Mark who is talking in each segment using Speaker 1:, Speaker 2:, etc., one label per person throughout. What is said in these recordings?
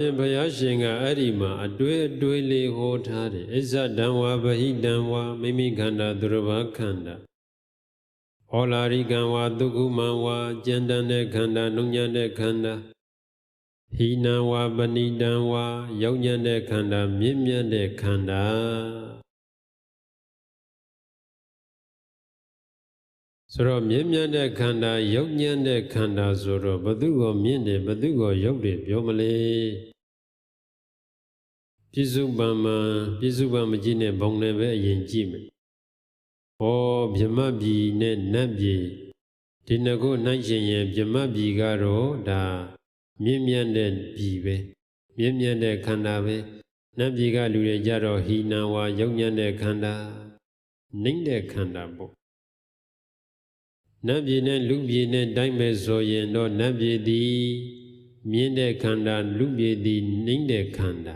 Speaker 1: ဘုရားရှင်ကအဲ့ဒီမှာအတွေ့အတွေ့လေးဟောထားတယ်အစ္ဆဒံဝါဗဟိတံဝါမိမိခန္ဓာသူတစ်ပါးခန္ဓာဟောလာရိကံဝါဒုက္ခမံဝါကျန်တန်တဲ့ခန္ဓာနှုံညံ့တဲ့ခန္ဓာဟိနံဝါပဏိတံဝါရောက်ညံ့တဲ့ခန္ဓာမြင့်မြတ်တဲ့ခန္ဓာ ဆိုတော့မြင့်မြတ်တဲ့ခန္ဓာရောက်ညံ့တဲ့ခန္ဓာဆိုတော့ဘသူကိုမြင့်တယ်ဘသူကိုရောက်တယ်ပြောမလဲပြစ္စုပန်မှာပြစ္စုပန်မကြည့်နဲ့ဘုံနဲ့ပဲအရင်ကြည့်မယ်။ဩဗြဟ္မပြည်နဲ့နတ်ပြည်ဒီနှစ်ခုနိုင်ရှင်ရဲ့ဗြဟ္မပြည်ကတော့ဒါမြင့်မြတ်တဲ့ပြည်ပဲမြင့်မြတ်တဲ့ခန္ဓာပဲနတ်ပြည်ကလူတွေကြတော့ဟိနံဝါရောက်ညံ့တဲ့ခန္ဓာနှိမ့်တဲ့ခန္ဓာပေါ့ နတ်ပြည်နဲ့လူပြည်နဲ့တိုင်းမဲ့ဆိုရင်တော့နတ်ပြည်သည်မြင့်တဲ့ခန္ဓာလူပြည်သည်နှိမ့်တဲ့ခန္ဓာ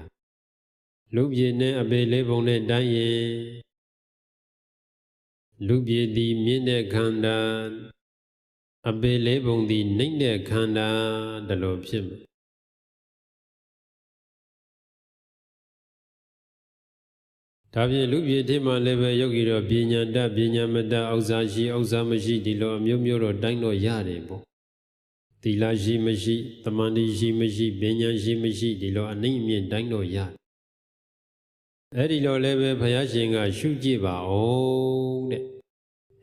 Speaker 1: လူပြည်နဲ့အပေလေးပုံနဲ့တိုင်းရင်လူပြည်သည်မြင့်တဲ့ခန္ဓာအပေလေးပုံသည်နှိမ့်တဲ့ခန္ဓာဒါလိုဖြစ်မယ် ဒါဖြင့်လူပြည်ထဲမှာလည်းပဲယောဂီတော့ပညာတတ်ပညာမတတ်ဥစ္စာရှိဥစ္စာမရှိဒီလိုအမျိုးမျိုးတော့တိုင်းတော့ရတယ်ပေါ့သီလရှိမရှိတမန်တိရှိမရှိပညာရှိမရှိဒီလိုအနှိမ့်အမြင့်တိုင်းတော့ရတယ်အဲ့ဒီလိုလည်းပဲဘုရားရှင်က ရှုကြည့်ပါအောင်တဲ့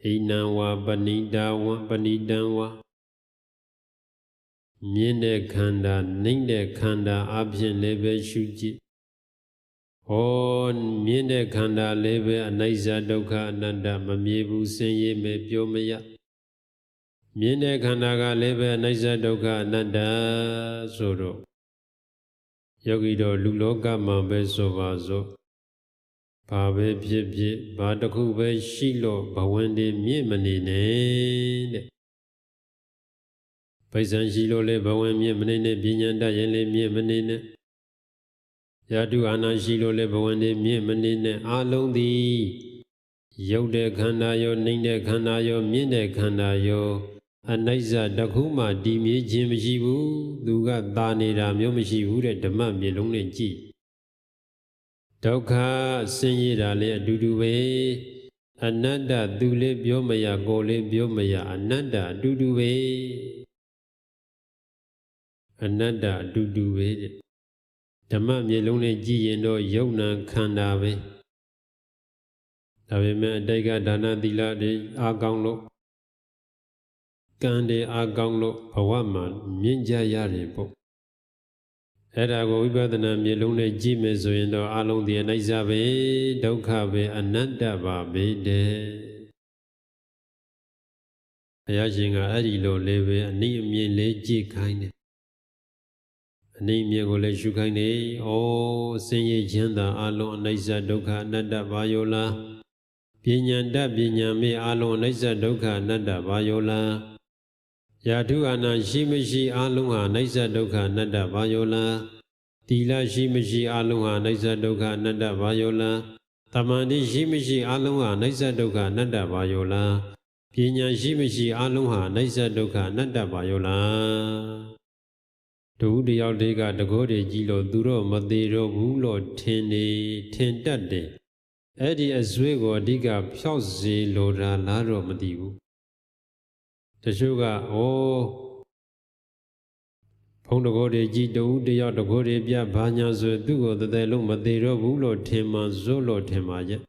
Speaker 1: ဟိနံဝါပဏိတာဝံပဏိတံဝါမြင့်တဲ့ခန္ဓာနှိမ့်တဲ့ခန္ဓာအပြင်လည်းပဲရှုကြည့် ဟောမြင့်တဲ့ခန္ဓာလည်းပဲအနိစ္စဒုက္ခအနတ္တမမြဲဘူးဆင်းရဲမယ်ပြောမရမြင့်တဲ့ခန္ဓာကလည်းပဲအနိစ္စဒုက္ခအနတ္တဆိုတော့ယောဂီတော်လူလောကမှာပဲဆိုပါစို့ဘာပဲဖြစ်ဖြစ်ဘာတစ်ခုပဲရှိလို့ဘဝင်တွေမြင့်မနေနဲ့တဲ့ပိဿံရှိလို့လေဘဝင်မြင့်မနေနဲ့ပညာတတ်ရင်လေမြင့်မနေနဲ့ ယတုအာနာရှိလို့လေဘဝင်တွေမြင့်မနေနဲ့အာလုံးသည်ရုပ်တဲ့ခန္ဓာရောနှိမ့်တဲ့ခန္ဓာရောမြင့်တဲ့ခန္ဓာရောအနိစ္စတခုမှတည်မြဲခြင်းမရှိဘူးသူကသာနေတာမျိုးမရှိဘူးတဲ့ဓမ္မမြေလုံးနဲ့ကြည့်ဒုက္ခဆင်းရဲတာလည်းအတူတူပဲအနတ္တသူလည်းပြောမရကိုယ်လည်းပြောမရအနတ္တအတူတူပဲအနတ္တအတူတူပဲတဲ့ ဓမ္မမြေလုံးနဲ့ကြည်ရင်တော့ယုံနာခန္ဓာပဲဒါပေမဲ့အတိတ်ကဒါနသီလတွေအားကောင်းလို့ကံတွေအားကောင်းလို့ဘဝမှာမြင့်ကြရတယ်ပေါ့အဲ့ဒါကိုဝိပဿနာမြေလုံးနဲ့ကြည့်မယ်ဆိုရင်တော့အလုံးဒီအနိစ္စပဲဒုက္ခပဲအနတ္တပါပဲတဲ့ဘုရားရှင်ကအဲ့ဒီလိုလေးပဲအနည်းအမြင့်လေးကြည့်ခိုင်းတယ် အနည်းအမြင့်ကိုလည်းရှုခိုင်းနေဩဆင်းရဲချမ်းသာအလုံးအနိစ္စဒုက္ခအနတ္တဘာယောလားပညာတတ်ပညာမေအလုံးအနိစ္စဒုက္ခအနတ္တဘာယောလားယာထုအာနာရှိမရှိအလုံးဟာအိဋ္ဌဒုက္ခအနတ္တဘာယောလားတိလရှိမရှိအလုံးဟာအိဋ္ဌဒုက္ခအနတ္တဘာယောလားတမန်တိရှိမရှိအလုံးဟာအိဋ္ဌဒုက္ခအနတ္တဘာယောလားပညာရှိမရှိအလုံးဟာအိဋ္ဌဒုက္ခအနတ္တဘာယောလား ဒုတယောက်တည်းကတကောတွေကြီးလို့သူတော့မသေးတော့ဘူးလို့ထင်နေထင်တတ်တယ်အဲ့ဒီအစွဲကိုအဓိကဖြောက်စေလိုတာလားတော့မသိဘူးတချို့ကဩဘုံတကောတွေကြီးတူတယောက်တကောတွေပြဘာညာဆိုသူ့ကိုတသက်လုံးမသေးတော့ဘူးလို့ထင်မှဇွတ်လို့ထင်ပါရဲ့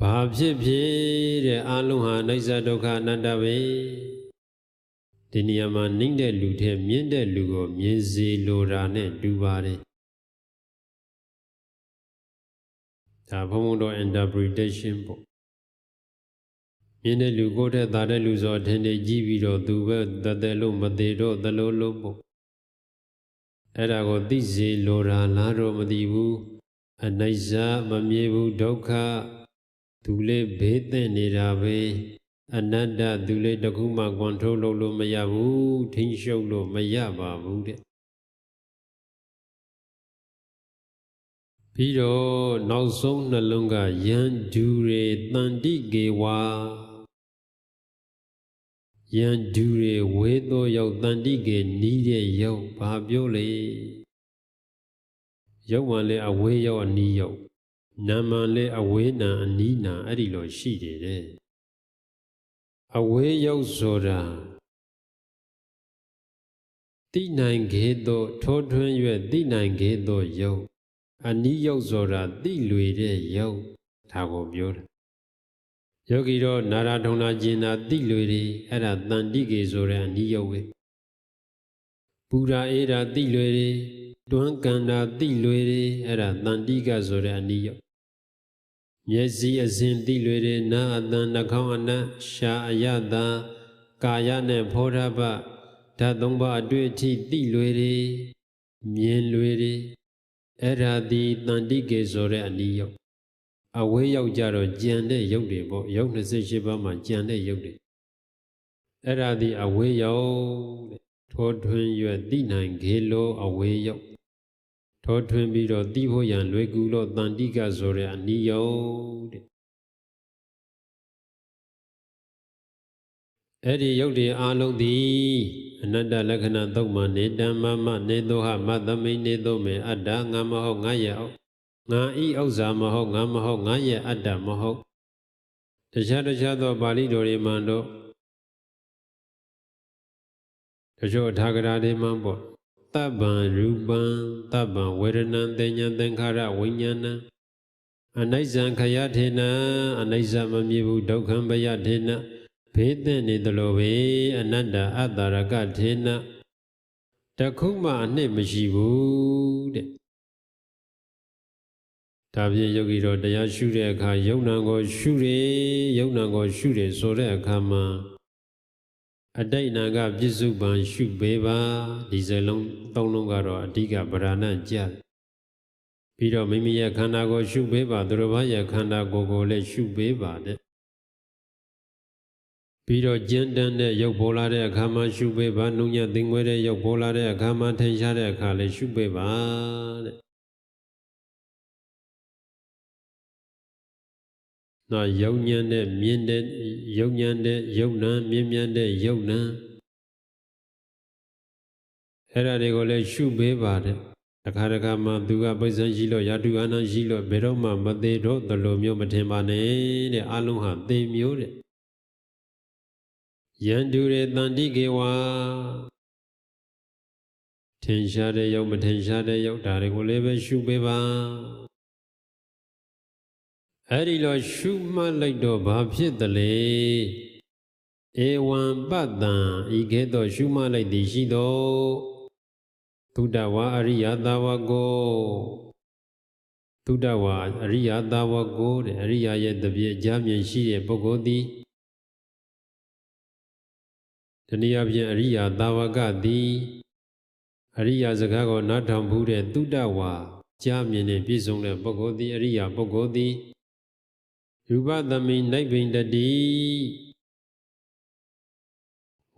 Speaker 1: ဘာဖြစ်ဖြစ်တဲ့အလုံးဟာအိဋ္ဌဒုက္ခအနတ္တပဲ ဒီနေရာမှာနှိမ့်တဲ့လူထဲမြင့်တဲ့လူကိုမြင်စေလိုတာနဲ့တူပါတယ်ဒါဘုံဘုံတော် interpretation ပေါ့မြင်တဲ့လူကိုယ်တဲ့သာတဲ့လူဆိုအထင်တွေကြီးပြီးတော့သူပဲတသက်လို့မသေးတော့သလိုလုံးပေါ့အဲ့ဒါကိုသိစေလိုတာလားတော့မသိဘူးအနိစ္စမမြဲဘူးဒုက္ခသူလေးဘေးသိနေတာပဲ အနတ္တသူလေးတခုမှကွန်ထရိုးလုပ်လို့မရဘူးထိန်းချုပ်လို့မရပါဘူးတဲ့ပြီးတော့နောက်ဆုံးနှလုံးကယံဒူရေတန်တိကေဝါယယံဒူတွေဝေသောရောက်တန်တိကေနီးတဲ့ရောက်ဘာပြောလေရောက်မှလည်းအဝေးရောက်အနီးရောက်နာမလည်းအဝေးနာအနီးနာအဲ့ဒီလိုရှိတယ်တဲ့ အဝေးရောက်ဆိုတာတိနိုင်ခေသောထိုးထွင်း၍တိနိုင်ခေသောရောက်အနီးရောက်ဆိုတာတိလွေတဲ့ရောက်ဒါကိုပြောတာယောဂီတော့နာရာထုံနာကျင်နာတိလွေတွေအဲ့ဒါတန်တိကေဆိုတဲ့အနီးရောက်ပဲပူရာအေးရာတိလွေတွေတွန်းကန်တာတိလွေတွေအဲ့ဒါတန်တိကဆိုတဲ့အနီးရောက် မျက်စိအစဉ်တိလွေတွေနာအတန်နှာခေါင်းအနတ်ရှာအယတာကာယနဲ့ဖောဓဘဓာတ်သုံးပါးအတွေ့အထိတိလွေတွေမြင်လွေတွေအဲ့ဒါဒီတန်တိကေဆိုတဲ့အနီးရောက်အဝေးရောက်ကြတော့ကြံတဲ့ရုပ်တွေပေါ့ရုပ်28ပါးမှာကြံတဲ့ရုပ်တွေအဲ့ဒါဒီအဝေးရောက်တဲ့ထောထွင်းရွယ်သိနိုင်ခေလိုအဝေးရောက် ထောထွင်းပြီးတော့သိဖို့ရန်လွယ်ကူလို့တန်တိကဆိုတဲ့အနီးရောက်တဲ့အဲ့ဒီရုပ်တွေအာလုံးသည်အနတ္တလက္ခဏာသုံးမှနေတမ္မမနေသောဟမသမိနေသောမေအတ္တငါမဟုတ်ငါရဲ့အောက်ငါဤဥစ္စာမဟုတ်ငါမဟုတ်ငါရဲ့အတ္တမဟုတ်တခြားတခြားသောပါဠိတော်တွေမှတော့တချို့ထာဂရာတွေမှပေါ့ တပ္ပံရူပံတပ္ပံဝေဒနံသင်ညာသင်္ခါရဝိညာဏံအနိစ္စံခယထေနအနိစ္စမမြည်ဘူးဒုက္ခံဘယထေနဘေးသင့်နေသလိုပဲအနတ္တအတ္တရကထေနတခုမှအနှစ်မရှိဘူးတဲ့ဒါဖြင့်ယောဂီတော်တရားရှုတဲ့အခါယုံနာကိုရှုတယ်ယုံနာကိုရှုတယ်ဆိုတဲ့အခါမှာ အတိတ်နာကပြစ္စုပန်ရှုပေးပါဒီစလုံးသုံးလုံးကတော့အဓိကဗราဏကြပြီးတော့မိမိရဲ့ခန္ဓာကိုရှုပေးပါသူတော်ဘာရဲ့ခန္ဓာကိုယ်ကိုလည်းရှုပေးပါတဲ့ပြီးတော့ကျဉ်တန်းတဲ့ရုပ်ပေါ်လာတဲ့အခါမှာရှုပေးပါနှုံညသင်္ခွဲတဲ့ရုပ်ပေါ်လာတဲ့အခါမှာထင်ရှားတဲ့အခါလည်းရှုပေးပါတဲ့ နော်ယုံညံတဲ့မြင်တဲ့ယုံညံတဲ့ယုံနံမြင်မြန်တဲ့ယုံနံအဲ့ဒါတွေကိုလည်းရှုပေးပါတယ်တခါတခါမှသူကပိဿံရှိလို့ယာတုအာနံရှိလို့ဘယ်တော့မှမသေးတော့တလိုမျိုးမထင်ပါနဲ့တဲ့အလုံးဟာသေမျိုးတဲ့ယန္တုရေတန်တိကေဝါထင်ရှားတဲ့ယုံမထင်ရှားတဲ့ယုံဒါတွေကိုလည်းပဲရှုပေးပါ အဲ့ဒီလိုရှုမှတ်လိုက်တော့ဘာဖြစ်သလဲဧဝံပတ္တံဤကဲ့သို့ရှုမှတ်လိုက်သည်ရှိသောသုဒ္ဓဝါအရိယသာဝကောသုဒ္ဓဝါအရိယသာဝကောတဲ့အရိယရဲ့တပြည့်အကြမြင်ရှိတဲ့ပုဂ္ဂိုလ်သည်တနည်းအားဖြင့်အရိယသာဝကသည်အရိယစကားကိုနားထောင်မှုတဲ့သုဒ္ဓဝါကြားမြင်နဲ့ပြည့်စုံတဲ့ပုဂ္ဂိုလ်သည်အရိယပုဂ္ဂိုလ်သည် ရူပသမိနိဗ္ဗိန္တတိ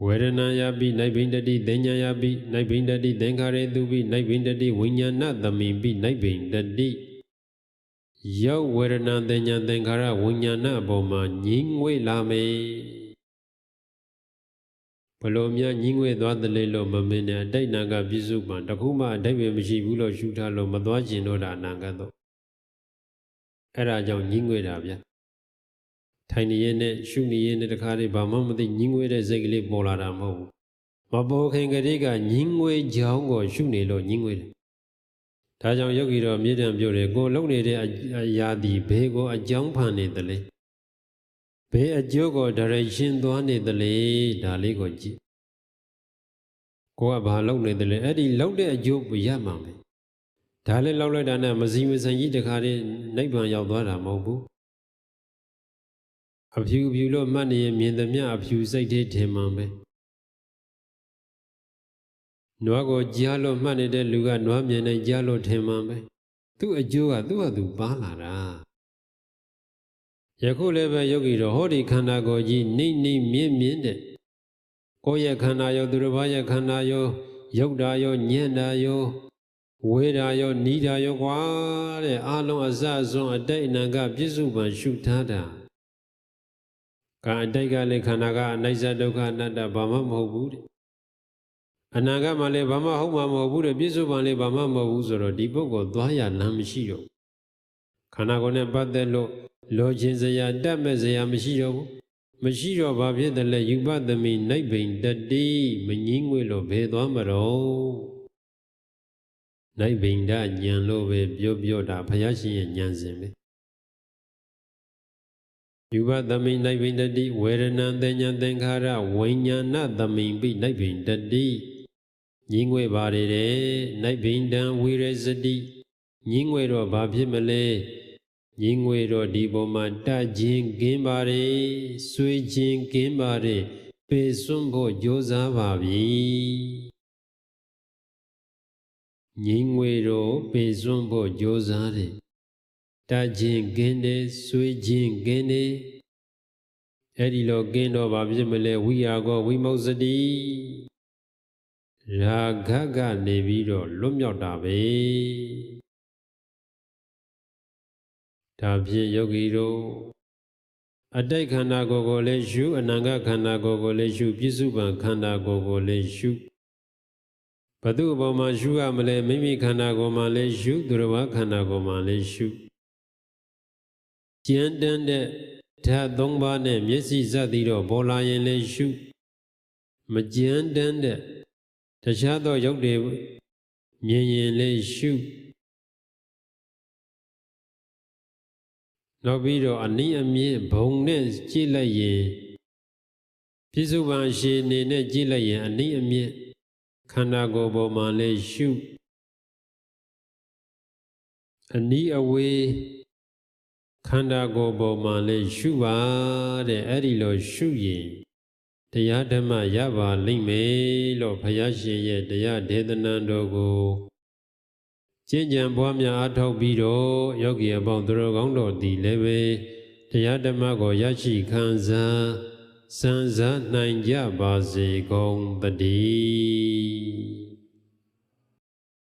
Speaker 1: ဝေဒနာယပိနိဗ္ဗိန္တတိသင်ညာယပိနိဗ္ဗိန္တတိသင်္ခါရေတုပိနိဗ္ဗိန္တတိဝိညာဏသမိပိနိဗ္ဗိန္တတိယောဝေဒနာသင်ညာသင်္ခါရဝိညာဏအပေါ်မှာညင်းငွေ့လာမေဘလို့များညင်းငွေ့သွားတယ်လေလို့မမင်းနဲ့အတိတ်နာကပြစ္စုပန်တခုမှအတိတ်ပဲမရှိဘူးလို့ရှုထားလို့မသွားကျင်တော့တာအနာဂတ်တော့အဲ့ဒါကြောင့်ညင်းငွေ့တာဗျာ ထိုင်နေရင်နဲ့ရှုနေရင်နဲ့တခါတည်းဘာမှမသိညင်းငွေတဲ့စိတ်ကလေးပေါ်လာတာမဟုတ်ဘူးမပေါ်ခင်ကလေးကညင်းငွေကြောင်းကိုရှုနေလို့ညင်းငွေတယ်ဒါကြောင့်ယောဂီတော်မြေတံပြောတယ်ကိုလုံနေတဲ့အရာဒီဘေးကိုအကြောင်းဖန်နေတယ်လေဘေးအကျိုးကိုဒါရရှင်သွားနေတယ်လေဒါလေးကိုကြည့်ကိုကဘာလုံနေတယ်လဲအဲ့ဒီလုံတဲ့အကျိုးကိုရမှာပဲဒါလည်းလောက်လိုက်တာနဲ့မစီမစံကြီးတခါတည်းနိဗ္ဗာန်ရောက်သွားတာမဟုတ်ဘူး အဖြူဖြူလို့မှတ်နေရင်မြင်သမျှအဖြူစိတ်သေးထင်မှန်ပဲနွားကိုကြားလို့မှတ်နေတဲ့လူကနွားမြင်နေကြားလို့ထင်မှန်ပဲသူ့အကျိုးကသူ့ဟာသူပါလာတာယခုလည်းပဲယောဂီတော်ဟောဒီခန္ဓာကိုယ်ကြီးနှိမ့်နှိမ့်မြင့်မြင့်တဲ့ကိုယ့်ရဲ့ခန္ဓာရောသူတစ်ပါးရဲ့ခန္ဓာရောယုတ်တာရောညံ့တာရောဝေတာရောနီးတာရောကွာတဲ့အာလုံးအစအစွန်အတိတ်အနံကပြစ္စုပန်ရှုထားတာ ကံအတိတ်ကလည်းခန္ဓာကအနိစ္စဒုက္ခအနတ္တဘာမှမဟုတ်ဘူးတဲ့အနာဂတ်မှာလည်းဘာမှဟုတ်မှာမဟုတ်ဘူးတဲ့ပြစ္ဆုတ်ပံလည်းဘာမှမဟုတ်ဘူးဆိုတော့ဒီပုဂ္ဂိုလ်သွားရလမ်းမရှိတော့ဘူးခန္ဓာကိုယ်နဲ့ပတ်သက်လို့လောခြင်းစရာတတ်မဲ့စရာမရှိတော့ဘူးမရှိတော့ဘာဖြစ်တယ်လဲယူပသမိနိဗ္ဗိန်တတိမငင်းငွေလို့ဘယ်သွားမတော့နိဗ္ဗိန်ဒဉာဏ်လို့ပဲပြောပြောတာဘုရားရှင်ရဲ့ဉာဏ်စဉ်ပဲ ယူပသမိနိဗ္ဗိန်တတိဝေဒနာတဉ္ညာသင်္ခါရဝိညာဏသမိန်ပိနိဗ္ဗိန်တတိငင်းငွေပါရတဲ့နိဗ္ဗိန်တံဝိရစတိငင်းငွေတော့ဘာဖြစ်မလဲငင်းငွေတော့ဒီပုံမှာတခြင်းကင်းပါれဆွေခြင်းကင်းပါれပေစွန့်ဖို့ကြိုးစားပါပြီငင်းငွေတော့ပေစွန့်ဖို့ကြိုးစားတယ် တခြင်းကင်းတယ်ဆွေခြင်းကင်းတယ်အဲ့ဒီလိုကင်းတော့ဘာဖြစ်မလဲဝိယာကောဝိမု ksati ရာဂကနေပြီးတော့လွတ်မြောက်တာပဲဒါဖြင့်ယောဂီတို့အတိတ်ခန္ဓာကိုယ်ကိုလည်းရှုအနန္တခန္ဓာကိုယ်ကိုလည်းရှုပြစ္စုပန်ခန္ဓာကိုယ်ကိုလည်းရှုဘသူအပေါ်မှာရှုရမလဲမိမိခန္ဓာကိုယ်မှာလည်းရှုသူတော်ဘာခန္ဓာကိုယ်မှာလည်းရှု ကျန်တန်းတဲ့ဓာတ်၃ပါးနဲ့မျက်စိစသည်တော့ပေါ်လာရင်လည်းရှုမကျန်တန်းတဲ့တခြားသောရုပ်တွေမြင်ရင်လည်းရှုနောက်ပြီးတော့အနည်းအမြင့်ဘုံနဲ့ကြည့်လိုက်ရင်ပြစ္ဆုပန်ရှိနေနဲ့ကြည့်လိုက်ရင်အနည်းအမြင့်ခန္ဓာကိုယ်ပေါ်မှာလည်းရှုအနည်းအဝေး ခန္ဓာကိုယ်ပေါ်မှာလည်းရှုပါတဲ့အဲ့ဒီလိုရှုရင်တရားဓမ္မရပါလိမ့်မယ်လို့ဘုရားရှင်ရဲ့တရားဒေသနာတော်ကိုကျင့်ကြံပွားများအားထုတ်ပြီးတော့ယောဂီအပေါင်းသူတော်ကောင်းတော်သည်လည်းပဲတရားဓမ္မကိုရရှိခံစားစံစားနိုင်ကြပါစေကုန်တည်း